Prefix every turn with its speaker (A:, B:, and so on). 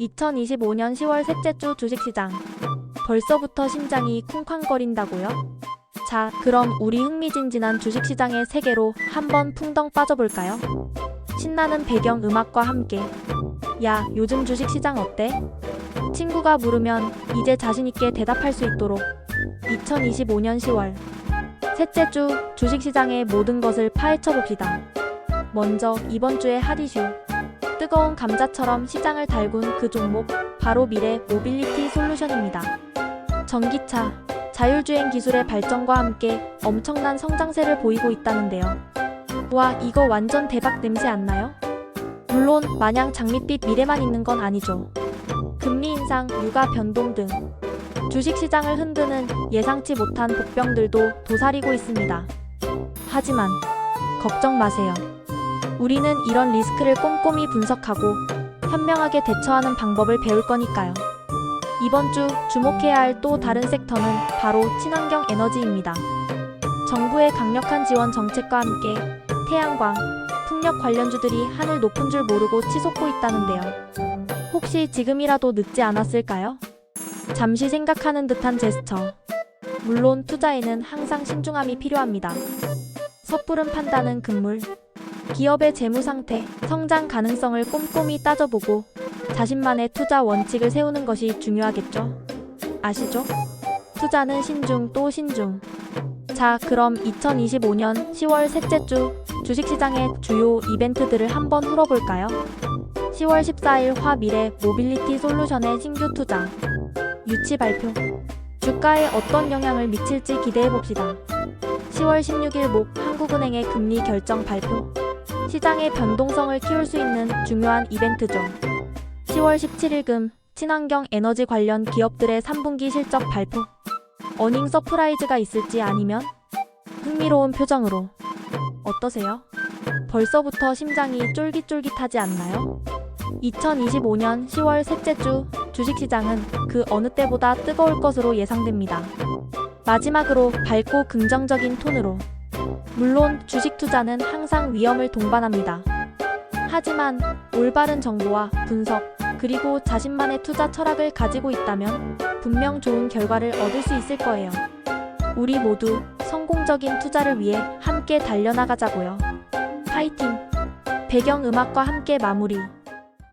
A: 2025년 10월 셋째 주 주식시장. 벌써부터 심장이 쿵쾅거린다고요? 자, 그럼 우리 흥미진진한 주식시장의 세계로 한번 풍덩 빠져볼까요? 신나는 배경 음악과 함께. 야, 요즘 주식시장 어때? 친구가 물으면 이제 자신있게 대답할 수 있도록 2025년 10월 셋째 주 주식시장의 모든 것을 파헤쳐 봅시다. 먼저 이번 주의 핫 이슈. 뜨거운 감자처럼 시장을 달군 그 종목 바로 미래 모빌리티 솔루션입니다. 전기차, 자율주행 기술의 발전과 함께 엄청난 성장세를 보이고 있다는데요. 와, 이거 완전 대박 냄새 안 나요? 물론 마냥 장밋빛 미래만 있는 건 아니죠. 금리 인상, 유가 변동 등 주식시장을 흔드는 예상치 못한 복병들도 도사리고 있습니다. 하지만 걱정 마세요. 우리는 이런 리스크를 꼼꼼히 분석하고 현명하게 대처하는 방법을 배울 거니까요. 이번 주 주목해야 할 또 다른 섹터는 바로 친환경 에너지입니다. 정부의 강력한 지원 정책과 함께 태양광, 풍력 관련주들이 하늘 높은 줄 모르고 치솟고 있다는데요. 혹시 지금이라도 늦지 않았을까요? 잠시 생각하는 듯한 제스처. 물론 투자에는 항상 신중함이 필요합니다. 섣부른 판단은 금물. 기업의 재무 상태, 성장 가능성을 꼼꼼히 따져보고 자신만의 투자 원칙을 세우는 것이 중요하겠죠. 아시죠? 투자는 신중 또 신중. 자, 그럼 2025년 10월 셋째 주 주식시장의 주요 이벤트들을 한번 풀어볼까요? 10월 14일 화미래 모빌리티 솔루션의 신규 투자 유치 발표 주가에 어떤 영향을 미칠지 기대해봅시다. 10월 16일 목 한국은행의 금리 결정 발표 시장의 변동성을 키울 수 있는 중요한 이벤트죠. 10월 17일 금 친환경 에너지 관련 기업들의 3분기 실적 발표 어닝 서프라이즈가 있을지 아니면 흥미로운 표정으로 어떠세요? 벌써부터 심장이 쫄깃쫄깃하지 않나요? 2025년 10월 셋째 주 주식시장은 그 어느 때보다 뜨거울 것으로 예상됩니다. 마지막으로 밝고 긍정적인 톤으로 물론 주식 투자는 항상 위험을 동반합니다. 하지만 올바른 정보와 분석 그리고 자신만의 투자 철학을 가지고 있다면 분명 좋은 결과를 얻을 수 있을 거예요. 우리 모두 성공적인 투자를 위해 함께 달려나가자고요. 파이팅! 배경 음악과 함께 마무리.